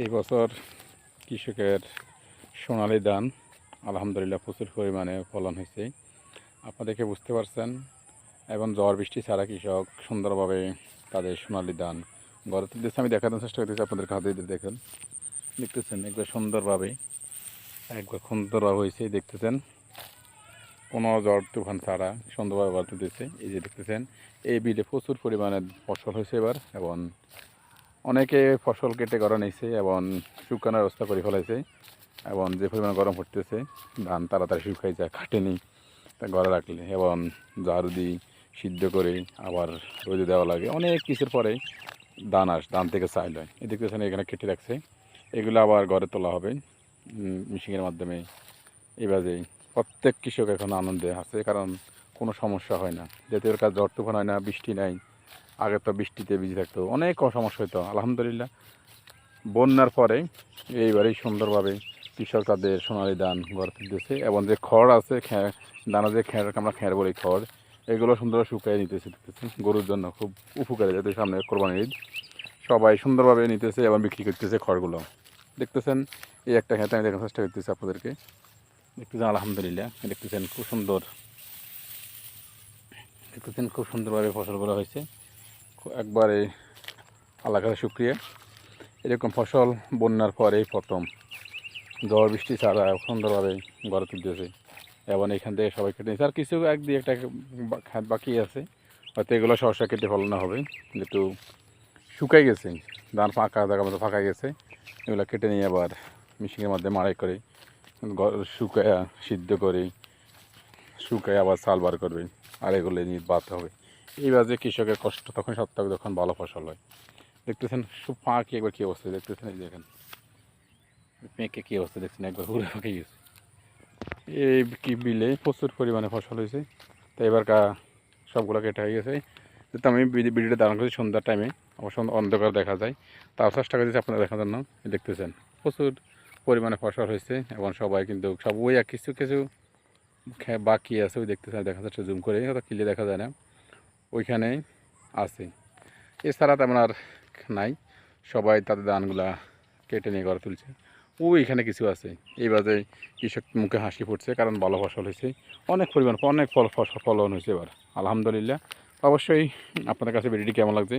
এই বছর কৃষকের সোনালি ধান, আলহামদুলিল্লাহ প্রচুর পরিমাণে ফলন হয়েছে। আপনাদেরকে বুঝতে পারছেন, এবং ঝড় বৃষ্টি ছাড়া কৃষক সুন্দরভাবে তাদের সোনালি ধান গড়ে তুলতেছে। আমি দেখানোর চেষ্টা করতেছি, আপনাদের হাতে দেখেন। দেখতেছেন, একবার সুন্দরভাবে একবার সুন্দরভাবে হয়েছে, দেখতেছেন। কোনো ঝড় তুফান ছাড়া সুন্দরভাবে গড়ে তুলতেছে। এই যে দেখতেছেন, এই বিলে প্রচুর পরিমাণে ফসল হয়েছে এবার, এবং অনেকে ফসল কেটে গড়া নিয়েছে এবং শুকানোর ব্যবস্থা করে ফেলাইছে এবং যে পরিমাণ গরম পড়তেছে, ধান তাড়াতাড়ি শুকাই যায় কাটেনি তা ঘরে রাখলে। এবং ঝাড়ু দিই সিদ্ধ করে আবার রোদে দেওয়া লাগে। অনেক কিছুর পরে ধান আস, ধান থেকে চাইল হয়। এই দেখতেছেন এখানে কেটে রাখছে। এগুলো আবার ঘরে তোলা হবে। মেশিনের মাধ্যমে এভাবেই প্রত্যেক কৃষক এখন আনন্দে আছে, কারণ কোনো সমস্যা হয় না। যেহেতু এর কাজ ঝড় তুফান হয় না, বৃষ্টি নাই। আগে তো বৃষ্টিতে ভিজে থাকতো, অনেক সমস্যা হতো আলহামদুলিল্লাহ। বন্যার পরে এইবারেই সুন্দরভাবে কৃষক তাদের সোনালি ধান গড়ে তুলতেছে, এবং যে খড় আছে খ্যা- দানা যে খ্যার আমরা খ্যার বলি খড়, এগুলো সুন্দর শুকিয়ে নিতেছে গরুর জন্য খুব উপকারী যাতে সামনে কোরবানির ঈদ। সবাই সুন্দরভাবে নিতেছে এবং বিক্রি করতেছে খড়গুলো। দেখতেছেন? এই একটা খেতে আমি দেখার চেষ্টা করতেছি আপনাদেরকে। দেখতেছেন আলহামদুলিল্লাহ, দেখতেছেন খুব সুন্দর। দেখতেছেন খুব সুন্দরভাবে ফসল ফসলগুলো হয়েছে। একবারে আলাদা শুক্রিয়া। এরকম ফসল বন্যার পরেই প্রথম। ঝড়, বৃষ্টি ছাড়া সুন্দরভাবে গড়ে তুলতেছে। এবং এখান থেকে সবাই কেটে নিয়েছে। আর কিছু এক দিয়ে একটা খাত বাকি আছে। হয়তো এগুলো সহসা কেটে ফলানো হবে। যেহেতু শুকাই গেছে। ধান ফাঁকা, জায়গা মতো ফাঁকা গেছে। এগুলো কেটে নিয়ে আবার মেশিনের মধ্যে মাড়াই করে শুকায় সিদ্ধ করে, শুকায় আবার চাল বার করবে। আর এগুলো নিয়ে বাদ হবে। এইবার যে কৃষকের কষ্ট, তখন সব যখন ভালো ফসল হয়। দেখতেছেন সব ফাঁকি একবার কী অবস্থা, দেখতেছেন এই দেখেন। পেঁকে কী অবস্থা দেখছেন, একবার ঘুরে ফাঁকে গেছে। এই কি বিলে, প্রচুর পরিমাণে ফসল হয়েছে। তো এবার কা সবগুলো কেটে হয়ে গেছে। যেহেতু আমি ভিডি- ভিডিওটা দাঁড়ান করছি সন্ধ্যার টাইমে অবশ্য অন্ধকার দেখা যায়। তার চেষ্টা করেছি আপনারা দেখার জন্য দেখতেছেন, প্রচুর পরিমাণে ফসল হয়েছে এবং সবাই কিন্তু সব ওই কিছু কিছু বাকি আছে, ওই দেখতেছেন, দেখা যাচ্ছে জুম করে ক্লিয়ার দেখা যায় না। ওইখানে আছে। এছাড়া তেমন আর নাই। সবাই তাদের ধানগুলা কেটে নিয়ে গড়ে তুলছে। ও এখানে কিছু আছে। এই বাজে কৃষক মুখে হাসি ফুটছে, কারণ ভালো ফসল হয়েছে। অনেক পরিমাণ, অনেক ফল ফসল ফলন হয়েছে এবার। আলহামদুলিল্লাহ। অবশ্যই আপনাদের কাছে ভিডিওটি কেমন লাগছে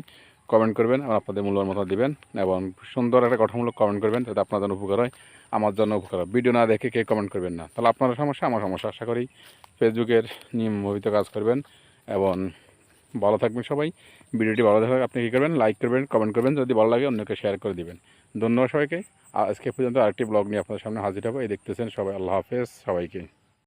কমেন্ট করবেন এবং আপনাদের মূল্যবান মতো দিবেন এবং সুন্দর একটা গঠনমূলক কমেন্ট করবেন যাতে আপনার জন্য উপকার হয়, আমার জন্য উপকার হয়। ভিডিও না দেখে কে কমেন্ট করবেন না। তাহলে আপনার সমস্যা, আমার সমস্যা আশা করি। ফেসবুকের নিয়মিত কাজ করবেন এবং ভালো থাকবেন সবাই। ভিডিওটি ভালো থাকবে আপনি কী করবেন? লাইক করবেন কমেন্ট করবেন, যদি ভালো লাগে অন্যকে শেয়ার করে দেবেন। ধন্যবাদ সবাইকে। আজকে পর্যন্ত আরেকটি ব্লগ নিয়ে আপনাদের সামনে হাজির হব। এই দেখতেছেন সবাই। আল্লাহ হাফেজ সবাইকে।